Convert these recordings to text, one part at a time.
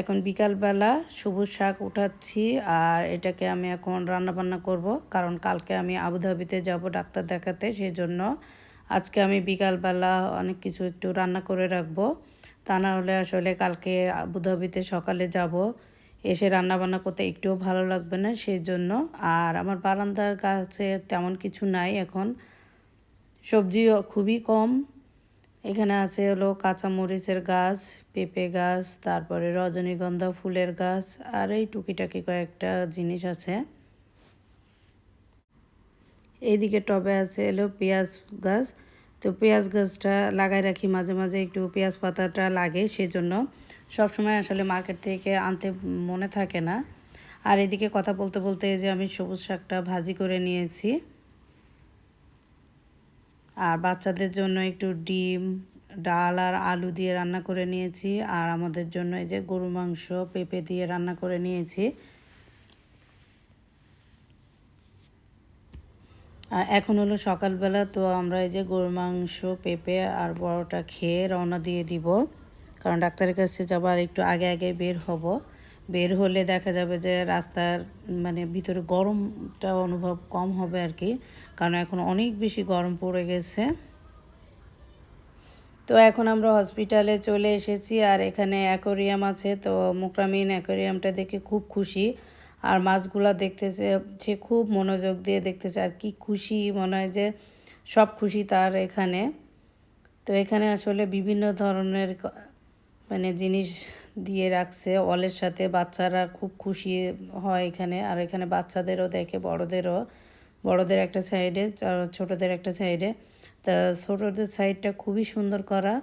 এখন বিকালবেলা সবুজ শাক উঠাচ্ছি আর এটাকে আমি এখন রান্না বান্না করব। কারণ কালকে আমি আবুধাবিতে যাব ডাক্তার দেখাতে সেই জন্য আজকে আমি বিকালবেলা অনেক কিছু একটু রান্না করে রাখব। তা না হলে আসলে কালকে আবুধাবিতে সকালে যাব, এসে রান্না বান্না করতে একটুও ভালো লাগবে না সেই জন্য আর আমার বারান্দার কাছে তেমন কিছু নাই এখন। সবজি খুবই কম এখানে আছে হলো কাঁচামরিচের গাছ, পেঁপে গাছ, তারপরে রজনীগন্ধা ফুলের গাছ, আর এই টুকিটাকি কয়েকটা জিনিস আছে। এইদিকে টবে আছে এলো পেঁয়াজ গাছ। তো পেঁয়াজ গাছটা লাগাই রাখি মাঝে মাঝে একটু পেঁয়াজ পাতাটা লাগে সেজন্য। সবসময় আসলে মার্কেট থেকে আনতে মনে থাকে না। আর এদিকে কথা বলতে বলতে যে আমি সবুজ শাকটা ভাজি করে নিয়েছি। আর বাচ্চাদের জন্য একটু ডিম, ডাল আর আলু দিয়ে রান্না করে নিয়েছি। আর আমাদের জন্য এই যে গরু মাংস, পেঁপে দিয়ে রান্না করে নিয়েছি। আর এখন হলো সকালবেলা, তো আমরা এই যে গরু মাংস, পেঁপে আর বড়টা খেয়ে রওনা দিয়ে দিব। কারণ ডাক্তারের কাছে যাব আর একটু আগে আগে বের হব। বের হলে দেখা যাবে যে রাস্তার মানে ভিতরে গরমটা অনুভব কম হবে আর কি। কারণ এখন অনেক বেশি গরম পড়ে গেছে। তো এখন আমরা হসপিটালে চলে এসেছি আর এখানে অ্যাকোরিয়াম আছে। তো মুকরামিন অ্যাকোরিয়ামটা দেখে খুব খুশি। আর মাছগুলো দেখতেছে সে খুব মনোযোগ দিয়ে দেখতেছে আর কি খুশি, মনে হয় যে সব খুশি তার এখানে। তো এখানে আসলে বিভিন্ন ধরনের মানে জিনিস দিয়ে রাখছে। অলের সাথে বাচ্চারা খুব খুশি হয় এখানে। আর এখানে বাচ্চাদেরও দেখে, বড়দেরও। বড়দের একটা সাইডে ছোটদের একটা সাইডে তা ছোটদের সাইডটা খুবই সুন্দর করা।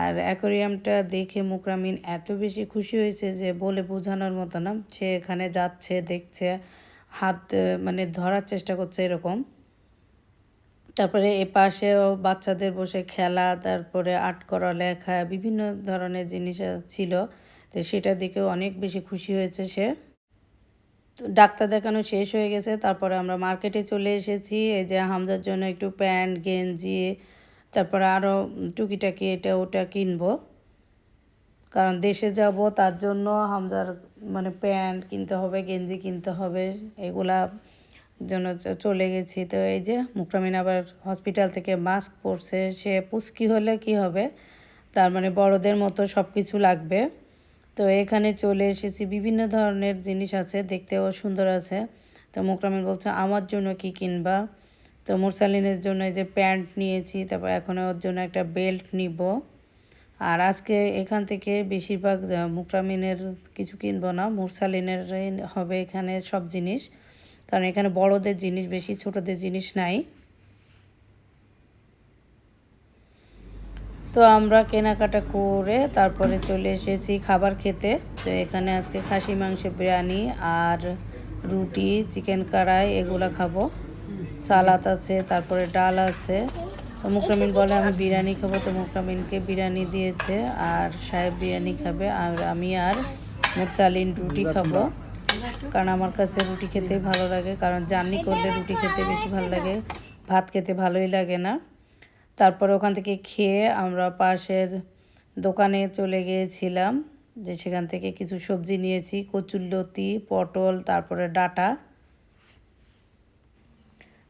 আর অ্যাকোরিয়ামটা দেখে মুকরামিন এত বেশি খুশি হয়েছে যে বলে বোঝানোর মতো না। সে এখানে যাচ্ছে, দেখছে, হাত মানে ধরার চেষ্টা করছে এরকম। তারপরে এ পাশেও বাচ্চাদের বসে খেলা, তারপরে আর্ট করা, লেখা, বিভিন্ন ধরনের জিনিস ছিল। তো সেটা দেখেও অনেক বেশি খুশি হয়েছে সে। ডাক্তার দেখানো শেষ হয়ে গেছে। তারপরে আমরা মার্কেটে চলে এসেছি। এই যে হামজার জন্য একটু প্যান্ট, গেঞ্জি, তারপরে আরও টুকিটাকি এটা ওটা কিনবো। কারণ দেশে যাব, তার জন্য হামজার মানে প্যান্ট কিনতে হবে, গেঞ্জি কিনতে হবে, এগুলা জন্য চলে গেছি। তো এই যে মুকরামিন আবার হসপিটাল থেকে মাস্ক পরছে, সে পুচকি হলে কি হবে? তার মানে বড়দের মতো সব কিছু লাগবে। তো এখানে চলে এসেছি, বিভিন্ন ধরনের জিনিস আছে, দেখতেও সুন্দর আছে। তো মোকরামিন বলছে, আমার জন্য কি কিনবা? তো মুরসালিনের জন্য এই যে প্যান্ট নিয়েছি, তারপর এখন ওর জন্য একটা বেল্ট নিব। আর আজকে এখান থেকে বেশিরভাগ মুকরামিনের কিছু কিনবো না, মুরসালিনের হবে এখানে সব জিনিস। কারণ এখানে বড়দের জিনিস বেশি, ছোটদের জিনিস নাই। তো আমরা কেনাকাটা করে তারপরে চলে এসেছি খাবার খেতে। তো এখানে আজকে খাসি মাংসের বিরিয়ানি আর রুটি, চিকেন কড়াই এগুলো খাব। সালাদ আছে, তারপরে ডাল আছে। তো মুকরামিন বলে, আমি বিরিয়ানি খাব। তো মুকরামিনকে বিরিয়ানি দিয়েছে আর সাহেব বিরিয়ানি খাবে আর আমি আর মুরচালিন রুটি খাব। কারণ আমার কাছে রুটি খেতেই ভালো লাগে, কারণ জার্নি করলে রুটি খেতে বেশি ভালো লাগে, ভাত খেতে ভালোই লাগে না। তারপর ওখান থেকে খেয়ে আমরা পাশের দোকানে চলে গিয়েছিলাম, যে সেখান থেকে কিছু সবজি নিয়েছি কচুল্লতি পটল, তারপরে ডাটা।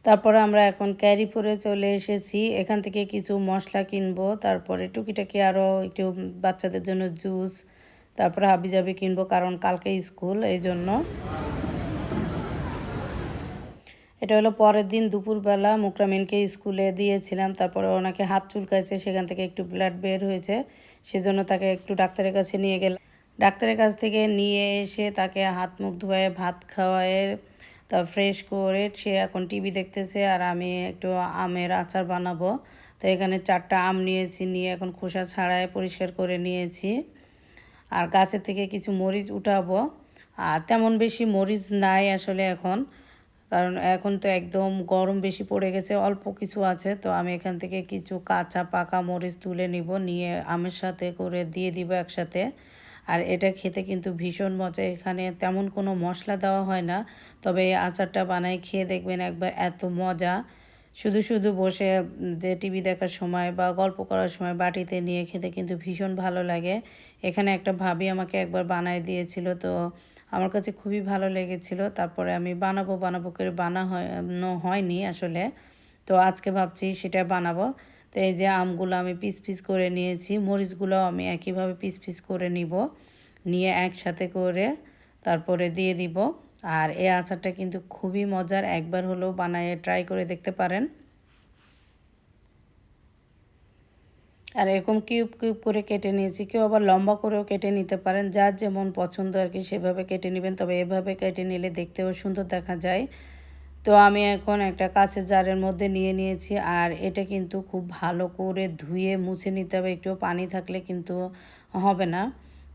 তারপরে আমরা এখন ক্যারি পরে চলে এসেছি, এখান থেকে কিছু মশলা কিনবো, তারপরে টুকিটাকি আরও একটু বাচ্চাদের জন্য জুস তারপরে হাবি হাবিজাবি কিনবো, কারণ কালকে স্কুল, এই জন্য। এটা হলো পরের দিন দুপুরবেলা, মুকরামিনকে স্কুলে দিয়েছিলাম, তারপরে ওনাকে হাত চুলকাইছে, সেখান থেকে একটু ব্লাড বের হয়েছে, সেজন্য তাকে একটু ডাক্তারের কাছে নিয়ে গেলাম। ডাক্তারের কাছ থেকে নিয়ে এসে তাকে হাত মুখ ধোয়ে, ভাত খাওয়ায়, তা ফ্রেশ করে সে এখন টিভি দেখতেছে, আর আমি একটু আমের আচার বানাবো। তো এখানে চারটা আম নিয়েছি, নিয়ে এখন খোসা ছাড়ায় পরিষ্কার করে নিয়েছি। আর গাছের থেকে কিছু মরিচ উঠাবো। আর তেমন বেশি মরিচ নাই আসলে এখন, কারণ এখন তো একদম গরম বেশি পড়ে গেছে, অল্প কিছু আছে, তো আমি এখান থেকে কিছু কাঁচা পাকা মরিচ তুলে নিব, নিয়ে আমের সাথে করে দিয়ে দিব একসাথে। আর এটা খেতে কিন্তু ভীষণ মজা, এখানে তেমন কোনো মশলা দেওয়া হয় না, তবে এই আচারটা বানাই খেয়ে দেখবেন একবার এত মজা। শুধু শুধু বসে টিভি দেখার সময় বা গল্প করার সময় বাটিতে নিয়ে খেতে কিন্তু ভীষণ ভালো লাগে। এখানে একটা ভাবি আমাকে একবার বানায় দিয়েছিল, তো আমার কাছে খুবই ভালো লেগেছিল। তারপরে আমি বানাবো বানাবো করে বানানো হয়নি আসলে। তো আজকে ভাবছি সেটা বানাবো। তো এই যে আমগুলো আমি পিস পিস করে নিয়েছি, মরিচগুলো আমি একইভাবে পিস পিস করে নিব। নিয়ে একসাথে করে তারপরে দিয়ে দিব। আর এই আচারটা কিন্তু খুবই মজার। একবার হলেও বানায় ট্রাই করে দেখতে পারেন। আর এরকম কিউব কিউব করে কেটে নিয়েছি। কেউ আবার লম্বা করেও কেটে নিতে পারেন। যার যেমন পছন্দ আর কি সেভাবে কেটে নেবেন। তবে এভাবে কেটে নিলে দেখতেও সুন্দর দেখা যায়। তো আমি এখন একটা কাঁচের জারের মধ্যে নিয়ে নিয়েছি। আর এটা কিন্তু খুব ভালো করে ধুয়ে মুছে নিতে হবে। একটু পানি থাকলে কিন্তু হবে না।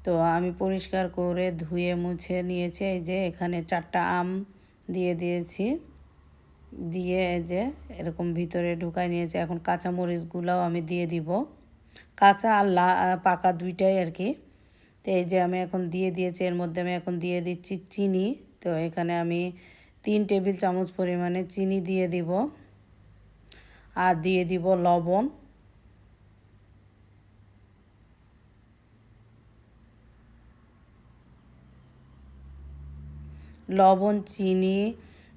তো আমি পরিষ্কার করে ধুয়ে মুছে নিয়েছি, এই যে এখানে চারটা আম দিয়ে দিয়েছি। দিয়ে এই যে এরকম ভিতরে ঢুকাই নিয়েছি, এখন কাঁচা মরিচগুলোও আমি দিয়ে দিব। কাঁচা আর লা, পাকা দুইটাই আর কি। তো এই যে আমি এখন দিয়ে দিয়েছি, এর মধ্যে আমি এখন দিয়ে দিচ্ছি চিনি। তো এখানে আমি তিন টেবিল চামচ পরিমাণে চিনি দিয়ে দিব। আর দিয়ে দিব লবণ। লবণ, চিনি,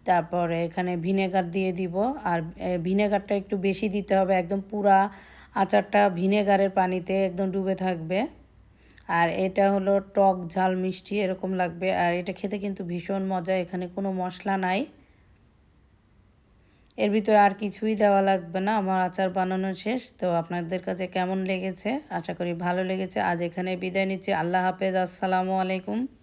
তারপরে এখানে ভিনেগার দিয়ে দিব। আর ভিনেগারটা একটু বেশি দিতে হবে। একদম পুরা আচারটা ভিনেগারের পানিতে একদম ডুবে থাকবে। আর এটা হলো টক ঝাল মিষ্টি, এরকম লাগবে। আর এটা খেতে কিন্তু ভীষণ মজা, এখানে কোনো মশলা নাই। এর ভিতরে আর কিছুই দেওয়া লাগবে না। আমার আচার বানানো শেষ। তো আপনাদের কাছে কেমন লেগেছে? আশা করি ভালো লেগেছে। আজ এখানে বিদায় নিচ্ছি। আল্লাহ হাফেজ। আসসালামু আলাইকুম।